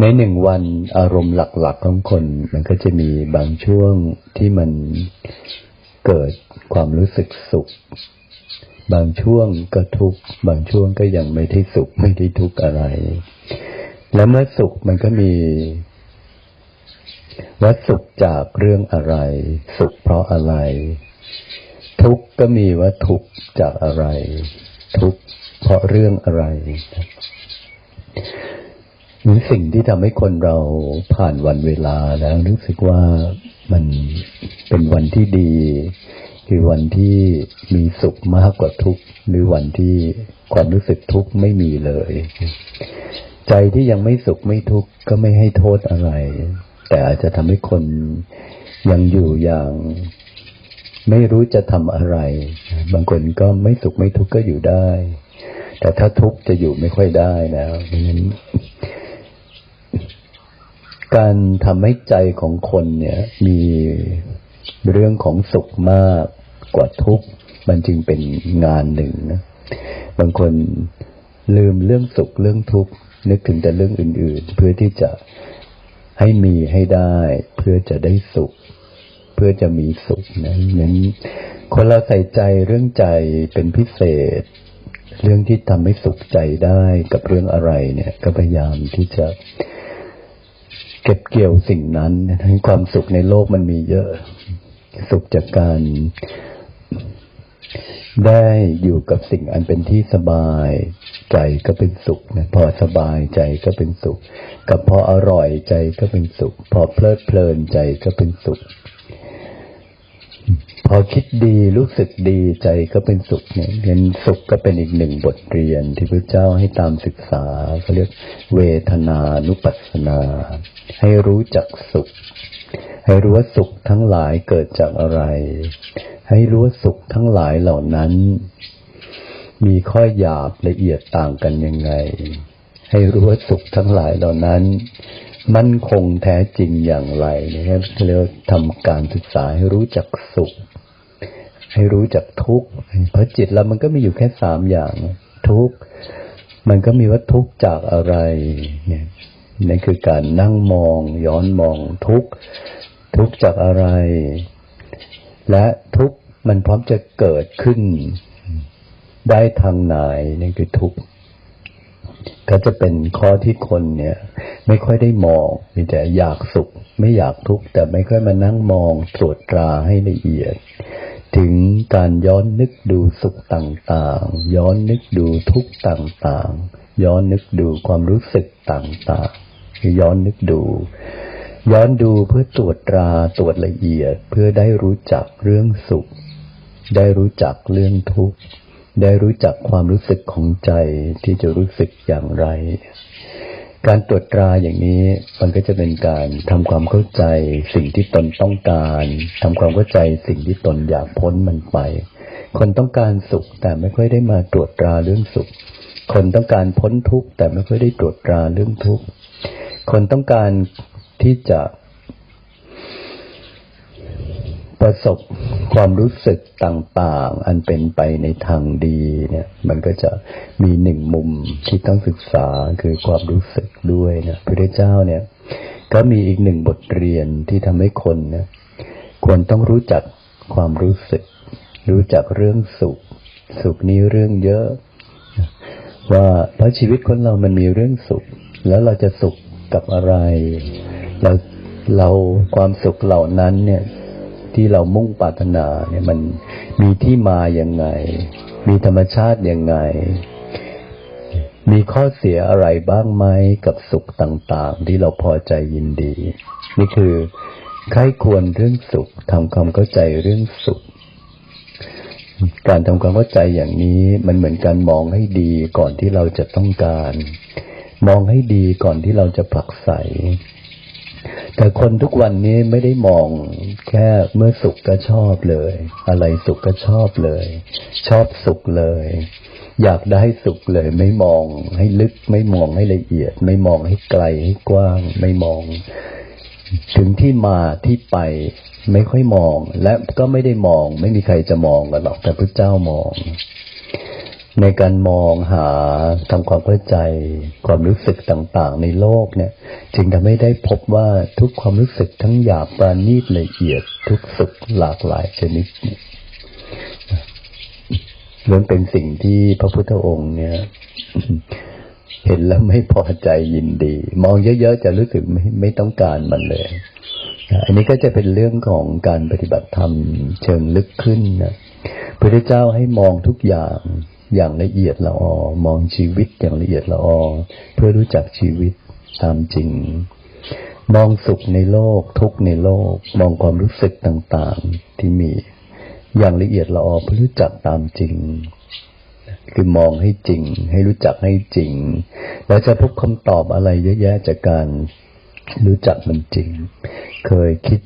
ในหนึ่งวันอารมณ์หลักๆของคน มันก็จะมีบางช่วงที่มันเกิดความรู้สึกสุข บางช่วงก็ทุกข์บางช่วงก็ยังไม่ได้สุขไม่ได้ทุกข์อะไร แล้วเมื่อสุขมันก็มีว่าสุขจากเรื่องอะไร สุขเพราะอะไร ทุกข์ก็มีว่าทุกข์จากอะไร ทุกข์เพราะเรื่องอะไร หรือสิ่งที่ทำให้คนเราผ่านวันเวลาแล้วรู้สึกว่ามันเป็นวันที่ดี คือวันที่มีสุขมากกว่าทุกข์หรือวันที่ความรู้สึกทุกข์ไม่มีเลย ใจที่ยังไม่สุขไม่ทุกข์ก็ไม่ให้โทษอะไร แต่อาจจะทำให้คนยังอยู่อย่างไม่รู้จะทำอะไร บางคนก็ไม่สุขไม่ทุกข์ก็อยู่ได้ แต่ถ้าทุกข์จะอยู่ไม่ค่อยได้แล้วเพราะฉะนั้น การทำให้ใจของคนเนี่ยมีเรื่องของสุขมากกว่าทุกข์มันจึงเป็นงานหนึ่งนะบางคนลืมเรื่องสุขเรื่องทุกข์นึกถึงแต่เรื่องอื่น ๆ เพื่อที่จะให้มีให้ได้ เพื่อจะได้สุข เพื่อจะมีสุขนะนั้นคนเราใส่ใจเรื่องใจเป็นพิเศษ เรื่องที่ทำให้สุขใจได้กับเรื่องอะไรเนี่ย ก็พยายามที่จะ เก็บเกี่ยวสิ่งนั้นทั้งความสุขในโลกมันมีเยอะ สุขจากการได้อยู่กับสิ่งอันเป็นที่สบาย ใจก็เป็นสุขนะพอสบายใจก็เป็นสุข กับพออร่อยใจก็เป็นสุข พอเพลิดเพลินใจก็เป็นสุข พอคิดดีรู้สึกดีใจก็เป็นสุขเนี่ยเรียนสุขก็เป็นอีกหนึ่งบทเรียนที่พระเจ้าให้ตามศึกษาเขาเรียกเวทนานุปัสสนา ให้รู้จักสุข ให้รู้ว่าสุขทั้งหลายเกิดจากอะไร ให้รู้ว่าสุขทั้งหลายเหล่านั้น มีข้อหยาบละเอียดต่างกันยังไง ให้รู้ว่าสุขทั้งหลายเหล่านั้นมั่นคงแท้จริงอย่างไรนะครับเรียกทำการศึกษาให้รู้จักสุข ให้รู้จักทุกข์เพราะจิตเรามันก็มีอยู่แค่สามอย่าง ทุกข์มันก็มีว่าทุกข์จากอะไรเนี่ยนั่นคือการนั่งมอง ย้อนมองทุกข์ทุกข์จากอะไร และทุกข์มันพร้อมจะเกิดขึ้น ได้ทางไหนนี่คือทุกข์ก็จะเป็นข้อที่คนเนี่ย ไม่ค่อยได้มองมีแต่อยากสุข ไม่อยากทุกข์แต่ไม่ค่อยมานั่งมองตรวจตราให้ละเอียด ถึงการย้อนนึกดูสุขต่างๆ ย้อนนึกดูทุกข์ต่างๆ ย้อนนึกดูความรู้สึกต่างๆ ย้อนนึกดู ย้อนดูเพื่อตรวจตราตรวจละเอียดเพื่อได้รู้จักเรื่องสุข ได้รู้จักเรื่องทุกข์ ได้รู้จักความรู้สึกของใจที่จะรู้สึกอย่างไร การตรวจตราอย่างนี้มันก็จะเป็นการทำความเข้าใจสิ่งที่ตนต้องการทำความเข้าใจสิ่งที่ตนอยากพ้นมันไป คนต้องการสุขแต่ไม่ค่อยได้มาตรวจตราเรื่องสุข คนต้องการพ้นทุกข์แต่ไม่ค่อยได้ตรวจตราเรื่องทุกข์ คนต้องการที่จะ ประสบความรู้สึกต่างๆ อันเป็นไปในทางดีเนี่ย มันก็จะมีหนึ่งมุมที่ต้องศึกษาคือความรู้สึกด้วยนะพระเจ้าเนี่ย ก็มีอีกหนึ่งบทเรียนที่ทำให้คนนะควรต้องรู้จักความรู้สึก รู้จักเรื่องสุข สุขนี้เรื่องเยอะ ว่าเพราะชีวิตคนเรามันมีเรื่องสุข แล้วเราจะสุขกับอะไรเราเราความสุขเหล่านั้นเนี่ย ที่เรามุ่งปรารถนาเนี่ยมันมีที่มาอย่างไง มีธรรมชาติอย่างไง มีข้อเสียอะไรบ้างไหมกับสุขต่างๆ ที่เราพอใจยินดี นี่คือใครควรเรื่องสุขทำความเข้าใจเรื่องสุข การทำความเข้าใจอย่างนี้มันเหมือนการมองให้ดีก่อนที่เราจะต้องการ มองให้ดีก่อนที่เราจะผลักใส แต่คนทุกวันนี้ไม่ได้มองแค่เมื่อสุขก็ชอบเลย อะไรสุขก็ชอบเลย ชอบสุขเลย อยากได้สุขเลย ไม่มองให้ลึกไม่มองให้ละเอียด ไม่มองให้ไกลให้กว้าง ไม่มอง ถึงที่มาที่ไปไม่ค่อยมอง และก็ไม่ได้มอง ไม่มีใครจะมองกันหรอกแต่พระเจ้ามอง ในการมองหาทำความเข้าใจความรู้สึกต่างๆ ในโลกเนี่ย จึงทำให้ได้พบว่าทุกความรู้สึกทั้งหยาบปราณีตละเอียด ทุกสุขหลากหลายชนิดเนี่ยล้วนเป็นสิ่งที่พระพุทธองค์เนี่ย เห็นแล้วไม่พอใจยินดี มองเยอะๆจะรู้สึกไม่ไม่ต้องการมันเลย อันนี้ก็จะเป็นเรื่องของการปฏิบัติธรรมเชิงลึกขึ้นนะพระพุทธเจ้าให้มองทุกอย่าง อย่างละเอียดละออ มองชีวิตอย่างละเอียดละออ เพื่อรู้จักชีวิตตามจริง มองสุขในโลก ทุกในโลก มองความรู้สึกต่างๆที่มี อย่างละเอียดละออเพื่อรู้จักตามจริง คือมองให้จริง ให้รู้จักให้จริง แล้วจะพบคำตอบอะไรเยอะแยะจากการรู้จักมันจริง เคยคิด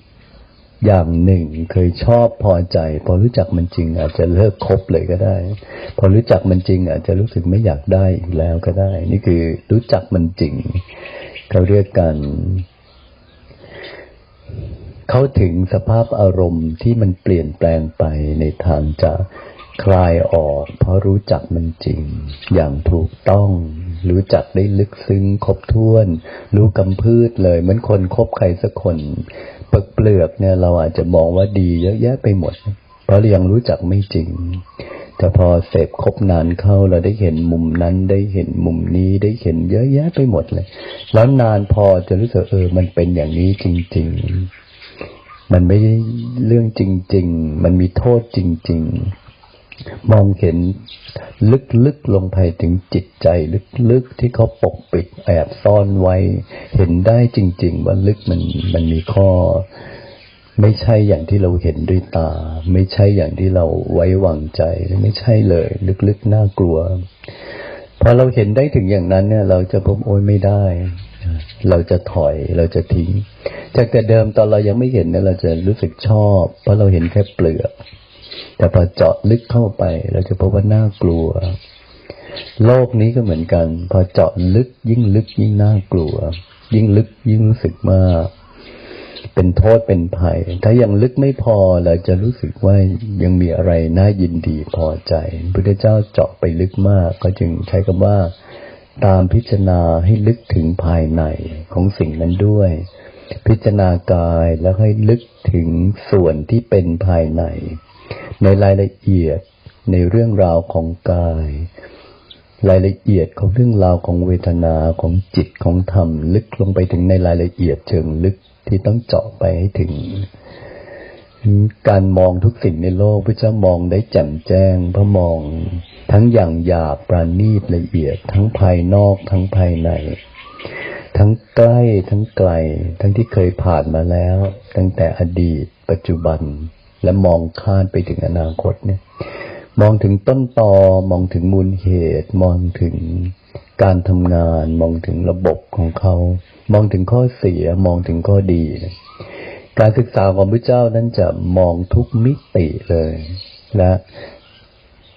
อย่างหนึ่งเคยชอบพอใจ พอรู้จักมันจริง อาจจะเลิกคบเลยก็ได้ พอรู้จักมันจริง อาจจะรู้สึกไม่อยากได้อีกแล้วก็ได้ นี่คือรู้จักมันจริงเขาเรียกกัน เขาถึงสภาพอารมณ์ที่มันเปลี่ยนแปลงไปในทางจะคลายออก เพราะรู้จักมันจริง อย่างถูกต้อง รู้จักได้ลึกซึ้งครบถ้วน รู้กำพืชเลย เหมือนคนคบใครสักคน เปลือกเปลือกเนี่ยเราอาจจะมองว่าดีเยอะแยะไปหมด เพราะเรายังรู้จักไม่จริง แต่พอเสพครบนานเข้าเราได้เห็นมุมนั้นได้เห็นมุมนี้ได้เห็นเยอะแยะไปหมดเลย แล้วนานพอจะรู้สึกเออมันเป็นอย่างนี้จริง ๆ มันไม่ได้เรื่องจริง ๆ มันมีโทษจริง ๆ มองเห็นลึกๆลงไปถึงจิตใจลึกๆที่เขาปกปิดแอบซ่อนไว้ เห็นได้จริง ๆ ว่าลึกมันมันมีข้อ ไม่ใช่อย่างที่เราเห็นด้วยตา ไม่ใช่อย่างที่เราไว้วางใจไม่ใช่เลย ลึกๆน่ากลัวพอเราเห็นได้ถึงอย่างนั้นเนี่ย เราจะพบโอ้ยไม่ได้ เราจะถอยเราจะทิ้ง จากแต่เดิมตอนเรายังไม่เห็นเนี่ยเราจะรู้สึกชอบ เพราะเราเห็นแค่เปลือก แต่พอเจาะลึกเข้าไป เราจะพบว่าน่ากลัว โลกนี้ก็เหมือนกัน พอเจาะลึกยิ่งลึกยิ่งน่ากลัว ยิ่งลึกยิ่งรู้สึกมาเป็นโทษเป็นภัย ถ้ายังลึกไม่พอเราจะรู้สึกว่ายังมีอะไรน่ายินดีพอใจพุทธเจ้าเจาะไปลึกมาก ก็จึงใช้คำว่า ตามพิจารณาให้ลึกถึงภายในของสิ่งนั้นด้วย พิจารณากายแล้วให้ลึกถึงส่วนที่เป็นภายใน ในรายละเอียดในเรื่องราวของกาย รายละเอียดของเรื่องราวของเวทนาของจิตของธรรม ลึกลงไปถึงในรายละเอียดเชิงลึกที่ต้องเจาะไปให้ถึง การมองทุกสิ่งในโลกพระเจ้ามองได้แจ่มแจ้งพระมองทั้งอย่างหยาบปราณีตละเอียด ทั้งภายนอกทั้งภายใน ทั้งใกล้ทั้งไกล ทั้งที่เคยผ่านมาแล้ว ตั้งแต่อดีต ปัจจุบัน และมองคาดไปถึงอนาคตเนี่ย มองถึงต้นตอมองถึงมูลเหตุ มองถึงการทำงาน มองถึงระบบของเขา มองถึงข้อเสีย มองถึงข้อดี การศึกษาของพระเจ้านั้นจะมองทุกมิติเลย และ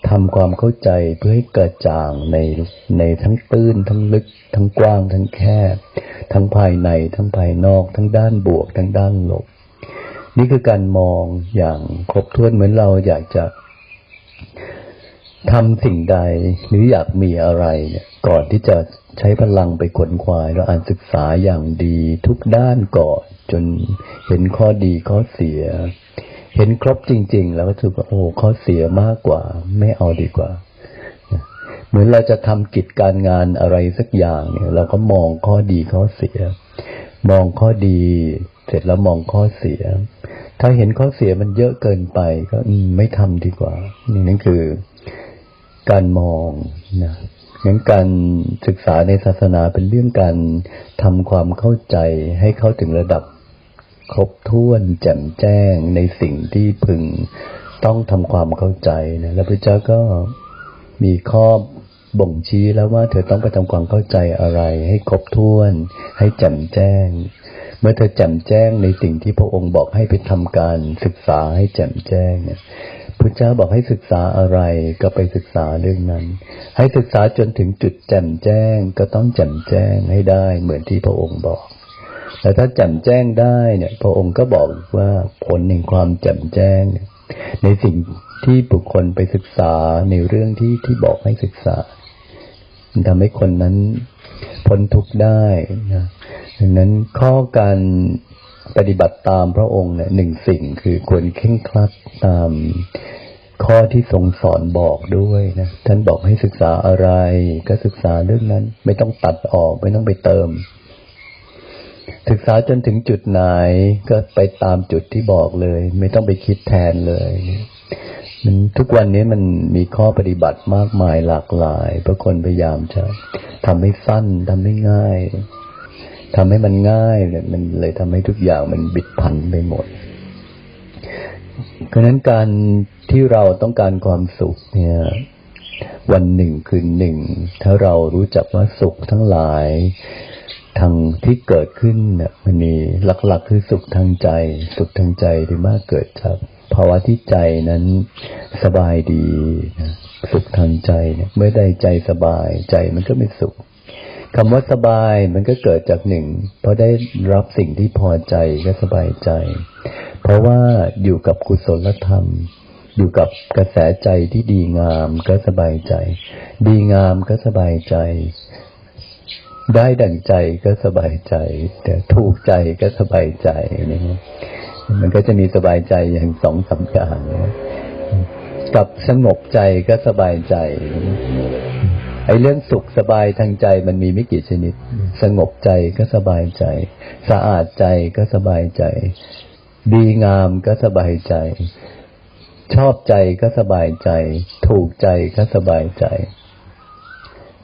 ทำความเข้าใจเพื่อให้กิดจ่างในในทั้งตื้น ทั้งลึก ทั้งกว้าง ทั้งแคบ ทั้งภายใน ทั้งภายนอก ทั้งด้านบวก ทั้งด้านลบ นี่คือการมองอย่างครบถ้วนเหมือนเราอยากจะทำสิ่งใดหรืออยากมีอะไรเนี่ยก่อนที่จะใช้พลังไปขวนขวายเราอ่านศึกษาอย่างดีทุกด้านก่อนจนเห็นข้อดีข้อเสีย เห็นครบจริง ๆ แล้วก็ถือว่าโอ้ข้อเสียมากกว่า ไม่เอาดีกว่า เหมือนเราจะทำกิจการงานอะไรสักอย่างเนี่ย เราก็มองข้อดีข้อเสีย มองข้อดี เสร็จแล้วมองข้อเสีย ถ้าเห็นข้อเสียมันเยอะเกินไป ก็ไม่ทำดีกว่า นี่นั่นคือการมองนะงั้นการศึกษาในศาสนาเป็นเรื่องการทำความเข้าใจให้เข้าถึงระดับครบถ้วนแจ่มแจ้งในสิ่งที่พึงต้องทำความเข้าใจนะแล้วพระเจ้าก็มีข้อบ่งชี้แล้วว่าเธอต้องไปทำความเข้าใจอะไร ให้ครบถ้วน ให้แจ่มแจ้ง เมื่อเธอแจ่มแจ้งในสิ่งที่พระองค์บอกให้ไปทำการศึกษาให้แจ่มแจ้งเนี่ยพระเจ้าบอกให้ศึกษาอะไรก็ไปศึกษาเรื่องนั้น ให้ศึกษาจนถึงจุดแจ่มแจ้งก็ต้องแจ่มแจ้งให้ได้เหมือนที่พระองค์บอกแต่ถ้าแจ่มแจ้งได้เนี่ย พระองค์ก็บอกว่าผลแห่งความแจ่มแจ้งเนี่ย ในสิ่งที่บุคคลไปศึกษาในเรื่องที่ที่บอกให้ศึกษามันทำให้คนนั้นพ้นทุกข์ได้นะ ดังนั้นข้อการปฏิบัติตามพระองค์เนี่ยหนึ่งสิ่งคือควรเข่งครัดตามข้อที่ทรงสอนบอกด้วยนะท่านบอกให้ศึกษาอะไร ก็ศึกษาเรื่องนั้น ไม่ต้องตัดออกไม่ต้องไปเติม ศึกษาจนถึงจุดไหนก็ไปตามจุดที่บอกเลย ไม่ต้องไปคิดแทนเลยมันทุกวันนี้มันมีข้อปฏิบัติมากมายหลากหลายเพราะคนพยายามจะทำให้สั้นทำให้ง่าย ทำให้มันง่ายเนี่ยมันเลยทำให้ทุกอย่างมันบิดผันไปหมดเพราะนั้นการที่เราต้องการความสุขเนี่ย วันหนึ่งคืนหนึ่ง ถ้าเรารู้จักว่าสุขทั้งหลาย ทางที่เกิดขึ้นเนี่ยมันมีหลักๆคือสุขทางใจ สุขทางใจที่มากเกิดจากภาวะที่ใจนั้นสบายดีนะสุขทางใจเนี่ยเมื่อใดใจสบายใจมันก็ไม่สุข คำว่าสบายมันก็เกิดจากหนึ่งเพราะได้รับสิ่งที่พอใจก็สบายใจ เพราะว่าอยู่กับกุศลธรรม อยู่กับกระแสใจที่ดีงามก็สบายใจ ดีงามก็สบายใจ ได้ดั่งใจก็สบายใจ แต่ถูกใจก็สบายใจนี่มันก็จะมีสบายใจอย่างสองสามอย่างกับสงบใจก็สบายใจ ไอ้เรื่องสุขสบายทางใจมันมีไม่กี่ชนิด สงบใจก็สบายใจ สะอาดใจก็สบายใจ ดีงามก็สบายใจ ชอบใจก็สบายใจ ถูกใจก็สบายใจ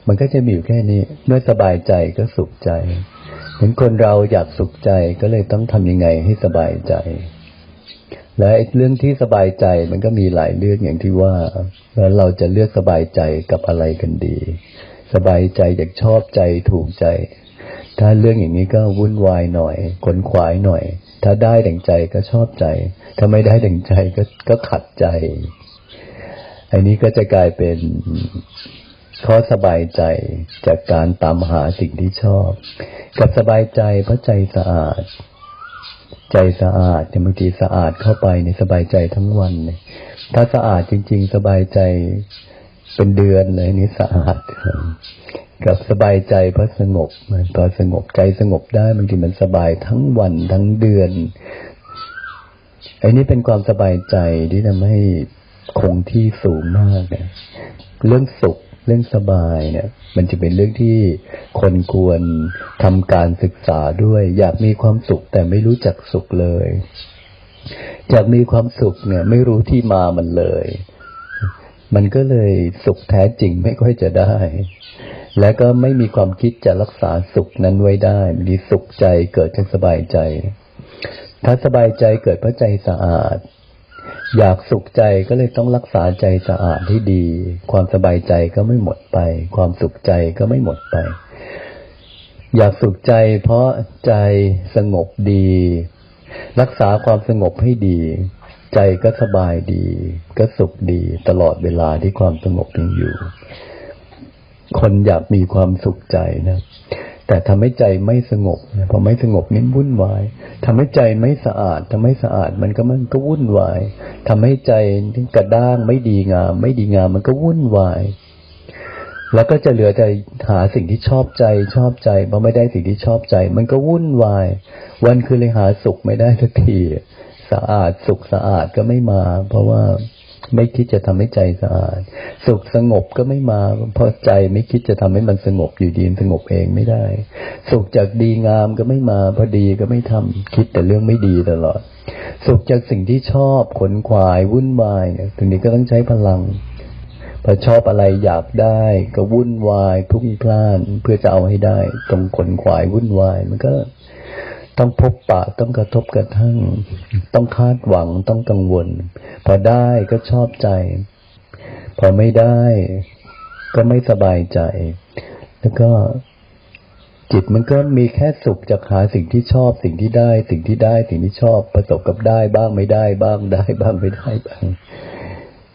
มันก็จะมีอยู่แค่นี้ เมื่อสบายใจก็สุขใจเห็นคนเราอยากสุขใจก็เลยต้องทำยังไงให้สบายใจ และเรื่องที่สบายใจมันก็มีหลายเรื่องอย่างที่ว่า แล้วเราจะเลือกสบายใจกับอะไรกันดี สบายใจอยากชอบใจถูกใจ ถ้าเรื่องอย่างนี้ก็วุ่นวายหน่อยขนขวายหน่อย ถ้าได้ดั่งใจก็ชอบใจ ถ้าไม่ได้ดั่งใจก็ก็ขัดใจ อันนี้ก็จะกลายเป็นข้อสบายใจจากการตามหาสิ่งที่ชอบ กับสบายใจเพราะใจสะอาด ใจสะอาดเนี่ยบางทีสะอาดเข้าไปในสบายใจทั้งวันเนี่ยถ้าสะอาดจริง ๆ สบายใจเป็นเดือนเลยนี่สะอาดกับสบายใจเพราะสงบมันพอสงบใจสงบได้บางทีมันสบายทั้งวันทั้งเดือนไอ้นี่เป็นความสบายใจที่ทำให้คงที่สูงมากเนี่ยเรื่องสุข เรื่องสบายเนี่ย มันจะเป็นเรื่องที่คนควรทำการศึกษาด้วย อยากมีความสุขแต่ไม่รู้จักสุขเลย อยากมีความสุขเนี่ย ไม่รู้ที่มามันเลย มันก็เลยสุขแท้จริงไม่ค่อยจะได้ และก็ไม่มีความคิดจะรักษาสุขนั้นไว้ได้มีสุขใจเกิดจากสบายใจ ถ้าสบายใจเกิดเพราะใจสะอาด อยากสุขใจก็เลยต้องรักษาใจสะอาดให้ดี ความสบายใจก็ไม่หมดไป ความสุขใจก็ไม่หมดไป อยากสุขใจ เพราะใจสงบดี รักษาความสงบให้ดี ใจก็สบายดี ก็สุขดี ตลอดเวลาที่ความสงบยังอยู่ คนอยากมีความสุขใจนะ แต่ทำให้ใจไม่สงบพอไม่สงบนี่วุ่นวายทำให้ใจไม่สะอาดทำให้สะอาดมันก็มันก็วุ่นวายทำให้ใจกระด้างไม่ดีงาม ไม่ดีงามมันก็วุ่นวาย แล้วก็จะเหลือแต่หาสิ่งที่ชอบใจชอบใจพอไม่ได้สิ่งที่ชอบใจ มันก็วุ่นวาย วันคือเลยหาสุขไม่ได้สักทีสะอาดสุขสะอาดก็ไม่มา เพราะว่า ไม่คิดจะทำให้ใจสะอาด สุขสงบก็ไม่มาเพราะใจไม่คิดจะทำให้มันสงบอยู่ดีสงบเองไม่ได้ สุขจากดีงามก็ไม่มาพอดีก็ไม่ทำคิดแต่เรื่องไม่ดีตลอด สุขจากสิ่งที่ชอบขนขวายวุ่นวายเนี่ยตรงนี้ก็ต้องใช้พลังพอชอบอะไรอยากได้ก็วุ่นวายพุ่งพล่านเพื่อจะเอาให้ได้ ตรงขนขวายวุ่นวายมันก็ต้องพบปะต้องกระทบกระทั่ง ต้องคาดหวังต้องกังวล พอได้ก็ชอบใจ พอไม่ได้ก็ไม่สบายใจ แล้วก็จิตมันก็มีแค่สุขจากหาสิ่งที่ชอบสิ่งที่ได้ สิ่งที่ได้ สิ่งที่ชอบประสบกับได้บ้างไม่ได้บ้างได้บ้างไม่ได้บ้าง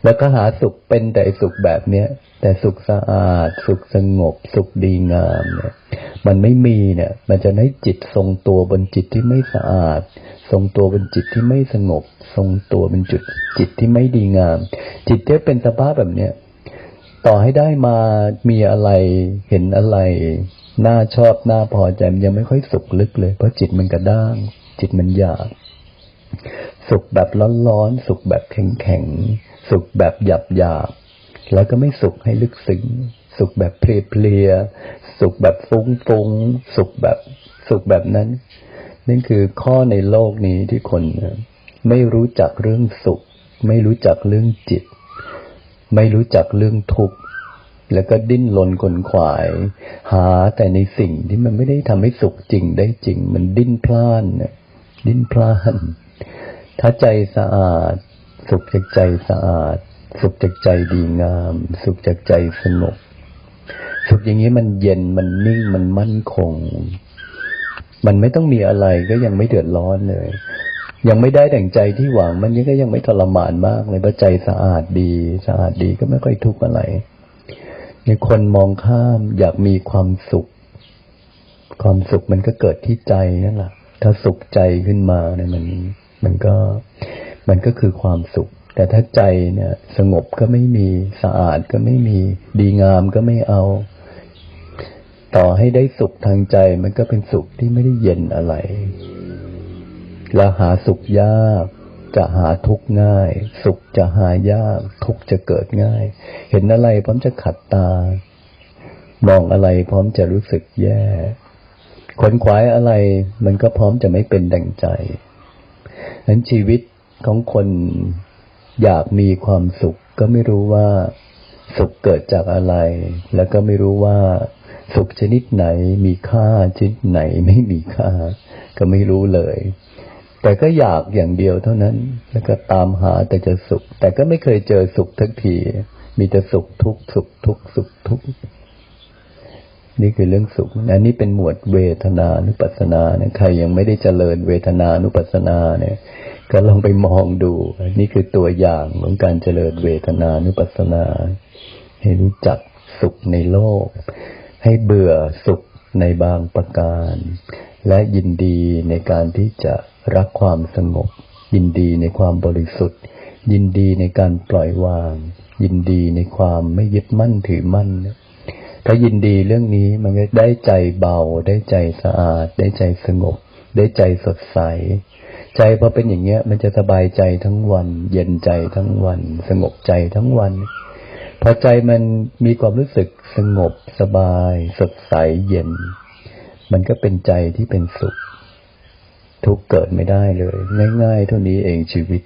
แล้วก็หาสุขเป็นแต่สุขแบบเนี้ยแต่สุขสะอาด สุขสงบ สุขดีงามเนี่ยมันไม่มีเนี่ย มันจะให้จิตทรงตัวบนจิตที่ไม่สะอาด ทรงตัวบนจิตที่ไม่สงบ ทรงตัวบนจุดจิตที่ไม่ดีงาม จิตที่เป็นสภาพแบบเนี้ยต่อให้ได้มามีอะไรเห็นอะไรน่าชอบน่าพอใจมันยังไม่ค่อยสุขลึกเลย เพราะจิตมันกระด้าง จิตมันอยาก สุขแบบร้อนๆสุขแบบแข็งๆ สุขแบบหยาบๆแล้วก็ไม่สุขให้ลึกซึ้งสุขแบบเพลียสุขแบบฟุ้งๆสุขแบบสุขแบบนั้นนั่นคือข้อในโลกนี้ที่คนไม่รู้จักเรื่องสุข ไม่รู้จักเรื่องจิต ไม่รู้จักเรื่องทุกข์แล้วก็ดิ้นรนขนขวาย หาแต่ในสิ่งที่มันไม่ได้ทำให้สุขจริงได้จริง มันดิ้นพล่านเนี่ยดิ้นพล่าน ถ้าใจสะอาด สุขจากใจสะอาด สุขจากใจดีงาม สุขจากใจสงบสุขอย่างนี้มันเย็นมันนิ่งมันมั่นคง มันไม่ต้องมีอะไรก็ยังไม่เดือดร้อนเลย ยังไม่ได้ดั่งใจที่หวัง มันยังก็ยังไม่ทรมานมากเลยเพราะใจสะอาดดี สะอาดดีก็ไม่ค่อยทุกข์อะไรในคนมองข้ามอยากมีความสุข ความสุขมันก็เกิดที่ใจนั่นแหละถ้าสุขใจขึ้นมาเนี่ยมัน มันก็ มันก็คือความสุข แต่ถ้าใจเนี่ยสงบก็ไม่มีสะอาดก็ไม่มีดีงามก็ไม่เอา ต่อให้ได้สุขทางใจมันก็เป็นสุขที่ไม่ได้เย็นอะไรและหาสุขยากจะหาทุกข์ง่าย สุขจะหายาก ทุกข์จะเกิดง่าย เห็นอะไรพร้อมจะขัดตา มองอะไรพร้อมจะรู้สึกแย่ขนขวายอะไรมันก็พร้อมจะไม่เป็นดังใจนั้นชีวิต ของคนอยากมีความสุข ก็ไม่รู้ว่าสุขเกิดจากอะไร แล้วก็ไม่รู้ว่าสุขชนิดไหนมีค่าชนิดไหนไม่มีค่า ก็ไม่รู้เลย แต่ก็อยากอย่างเดียวเท่านั้น แล้วก็ตามหาแต่จะสุข แต่ก็ไม่เคยเจอสุขทักที มีแต่สุขทุกสุขทุกสุขทุกนี่คือเรื่องสุข อันนี้เป็นหมวดเวทนานุปัสสนาเนี่ยใครยังไม่ได้เจริญเวทนานุปัสสนาเนี่ย ก็ลองไปมองดู นี่คือตัวอย่างของการเจริญเวทนานุปัสสนา ให้รู้จักสุขในโลก ให้เบื่อสุขในบางประการ และยินดีในการที่จะรักความสงบ ยินดีในความบริสุทธิ์ ยินดีในการปล่อยวาง ยินดีในความไม่ยึดมั่นถือมั่น ถ้ายินดีเรื่องนี้มันก็ได้ใจเบา ได้ใจสะอาด ได้ใจสงบ ได้ใจสดใส ใจพอเป็นอย่างเงี้ย มันจะสบายใจทั้งวัน เย็นใจทั้งวัน สงบใจทั้งวันพอใจมันมีความรู้สึกสงบสบาย สดใสเย็น มันก็เป็นใจที่เป็นสุข ทุกเกิดไม่ได้เลย ง่ายๆเท่านี้เองชีวิต